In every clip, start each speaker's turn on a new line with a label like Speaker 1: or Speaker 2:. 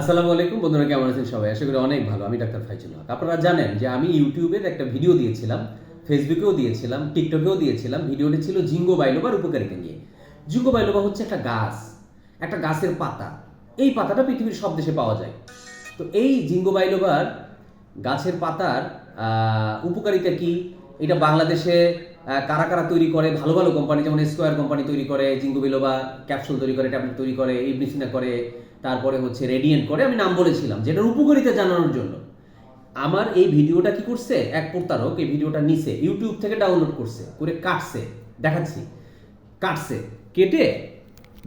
Speaker 1: আসসালামু আলাইকুম, বন্ধুরা কেমন আছেন সবাই? আশা করি অনেক ভালো। আমি ডাক্তার ফাইজুল হক। আপনারা জানেন যে আমি ইউটিউবের একটা ভিডিও দিয়েছিলাম, ফেসবুকেও দিয়েছিলাম, টিকটকেও দিয়েছিলাম। ভিডিওটি ছিল জিঙ্গো বাইলোবার উপকারিতা নিয়ে। জিঙ্গো বাইলোবা হচ্ছে একটা গাছ, একটা গাছের পাতা। এই পাতাটা পৃথিবীর সব দেশে পাওয়া যায়। তো এই জিঙ্গো বাইলোবার গাছের পাতার উপকারিতা কি? এটা বাংলাদেশে কারা কারা তৈরি করে, ভালো ভালো কোম্পানি যেমন স্কোয়ার কোম্পানি তৈরি করে জিঙ্গো বিলোবা ক্যাপসুল তৈরি করে ট্যাবলেট তৈরি করে ইবনিসিনা করে, তারপরে হচ্ছে রেডিয়েন্ট করে, আমি নাম বলেছিলাম, যেটার উপকারিতা জানানোর জন্য। আমার এই ভিডিওটা কি করছে? এক প্রতারক এই ভিডিওটা নিছে ইউটিউব থেকে ডাউনলোড করছে, করে কাটছে, দেখাচ্ছি, কাটছে, কেটে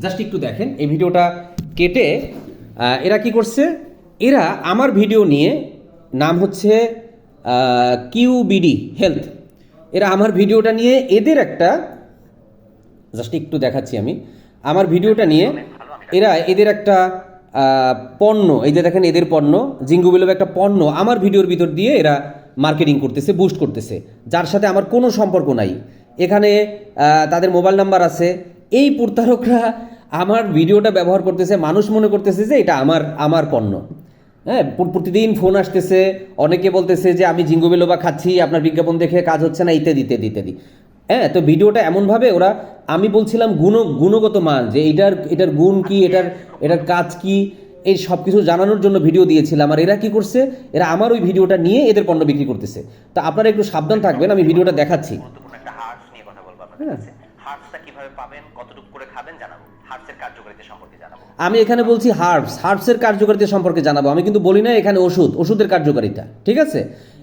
Speaker 1: জাস্ট একটু দেখেন, এই ভিডিওটা কেটে এরা কি করছে? এরা আমার ভিডিও নিয়ে, নাম হচ্ছে কিউবিডি হেলথ এরা আমার ভিডিওটা নিয়ে এদের একটা জাস্ট একটু দেখাচ্ছি আমি, আমার ভিডিওটা নিয়ে এরা এদের একটা পণ্য, এই যে দেখেন এদের পণ্য, জিঙ্গু বিলোভ একটা পণ্য আমার ভিডিওর ভিতর দিয়ে এরা মার্কেটিং করতেছে বুস্ট করতেছে। যার সাথে আমার কোনো সম্পর্ক নাই। এখানে তাদের মোবাইল নাম্বার আছে। এই প্রতারকরা আমার ভিডিওটা ব্যবহার করতেছে, মানুষ মনে করতেছে যে এটা আমার আমার পণ্য। হ্যাঁ প্রতিদিন ফোন আসতেছে অনেকে বলতেছে যে আমি জিঙ্গু বিলোবা খাচ্ছি আপনার বিজ্ঞাপন দেখে কাজ হচ্ছে না ইত্যাদি ইত্যাদি ইত্যাদি। হ্যাঁ তো ভিডিওটা এমনভাবে ওরা আমি বলছিলাম গুণ গুণগত মান যে এটার এটার গুণ কি এটার এটার কাজ কি এই সব কিছু জানানোর জন্য ভিডিও দিয়েছিলাম। আর এরা কি করছে এরা আমার ওই ভিডিওটা নিয়ে এদের পণ্য বিক্রি করতেছে। তো আপনারা একটু সাবধান থাকবেন আমি ভিডিওটা দেখাচ্ছি। হ্যাঁ।
Speaker 2: কীভাবে পাবেন কতটুকু করে খাবেন জানাব।
Speaker 1: আমি এখানে বলছি হার্বস হার্বসের কার্যকারিতা সম্পর্কে জানাব। আমি কিন্তু বলি না এখানে ওষুধ ওষুধের কার্যকারিতা ঠিক আছে?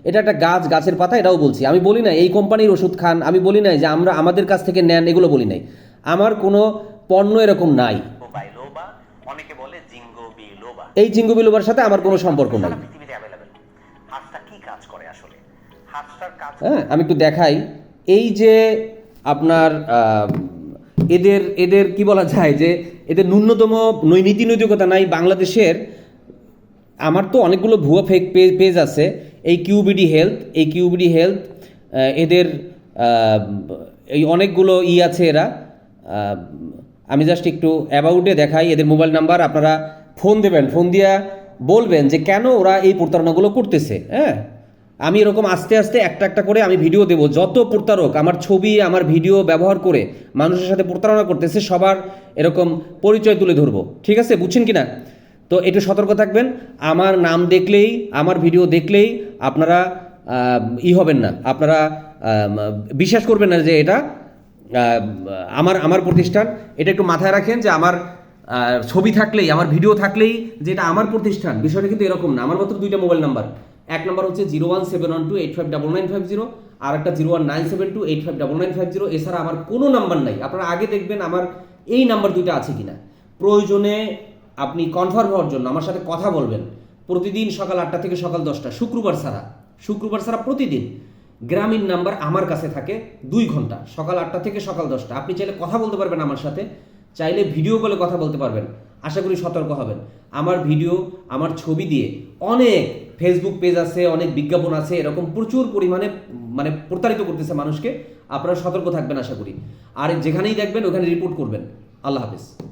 Speaker 1: এটা একটা গাছ গাছের পাতা এটাও বলছি। আমি বলি না এই কোম্পানির ওষুধ খান আমি বলি নাই যে আমরা আমাদের কাছ থেকে নেন এগুলো বলি নাই। আমার কোনো পণ্য এরকম নাই। এই জিঙ্গু বিলোবার সাথে আমার কোনো সম্পর্ক নাই। হ্যাঁ আমি একটু দেখাই। এই যে আপনার এদের এদের কি বলা যায় যে এদের ন্যূনতম নীতি নৈতিকতা নাই বাংলাদেশের। আমার তো অনেকগুলো ভুয়া ফেক পেজ পেজ আছে। এই কিউবিডি হেলথ এই কিউবিডি হেলথ এদের এই অনেকগুলো ই আছে এরা। আমি জাস্ট একটু অ্যাবাউটে দেখাই এদের মোবাইল নাম্বার আপনারা ফোন দেবেন ফোন দিয়া বলবেন যে কেন ওরা এই প্রতারণাগুলো করতেছে হ্যাঁ? আমি এরকম আস্তে আস্তে একটা একটা করে আমি ভিডিও দেব। যত প্রতারক আমার ছবি, আমার ভিডিও ব্যবহার করে মানুষের সাথে প্রতারণা করতেছে, সবার এরকম পরিচয় তুলে ধরবো। ঠিক আছে? বুঝছেন কি না তো একটু সতর্ক থাকবেন। আমার নাম দেখলেই, আমার ভিডিও দেখলেই আপনারা ই হবেন না। আপনারা বিশ্বাস করবেন না যে এটা আমার আমার প্রতিষ্ঠান। এটা একটু মাথায় রাখেন যে আমার ছবি থাকলেই, আমার ভিডিও থাকলেই যে এটা আমার প্রতিষ্ঠান, বিষয়টা কিন্তু এরকম না। আমার মাত্র দুইটা মোবাইল নাম্বার এক নম্বর হচ্ছে zero one seven one two eight five double nine five zero, আর একটা zero one nine seven two eight five double nine five zero. এছাড়া আমার কোনো নাম্বার নাই। আপনারা আগে দেখবেন আমার এই নাম্বার দুইটা আছে কিনা। প্রয়োজনে আপনি কনফার্ম হওয়ার জন্য আমার সাথে কথা বলবেন। প্রতিদিন সকাল আটটা থেকে সকাল দশটা, শুক্রবার ছাড়া। শুক্রবার ছাড়া প্রতিদিন গ্রামীণ নাম্বার আমার কাছে থাকে দুই ঘণ্টা। সকাল আটটা থেকে সকাল দশটা। আপনি চাইলে কথা বলতে পারবেন আমার সাথে। চাইলে ভিডিও কলে কথা বলতে পারবেন। আশা করি সতর্ক হবেন। আমার ভিডিও, আমার ছবি দিয়ে অনেক ফেসবুক পেজ আছে, অনেক বিজ্ঞাপন আছে, এরকম প্রচুর পরিমাণে মানে প্রতারিত করতেছে মানুষকে। আপনারা সতর্ক থাকবেন আশা করি। আর যেখানেই দেখবেন, ওখানে রিপোর্ট করবেন। আল্লাহ হাফেজ।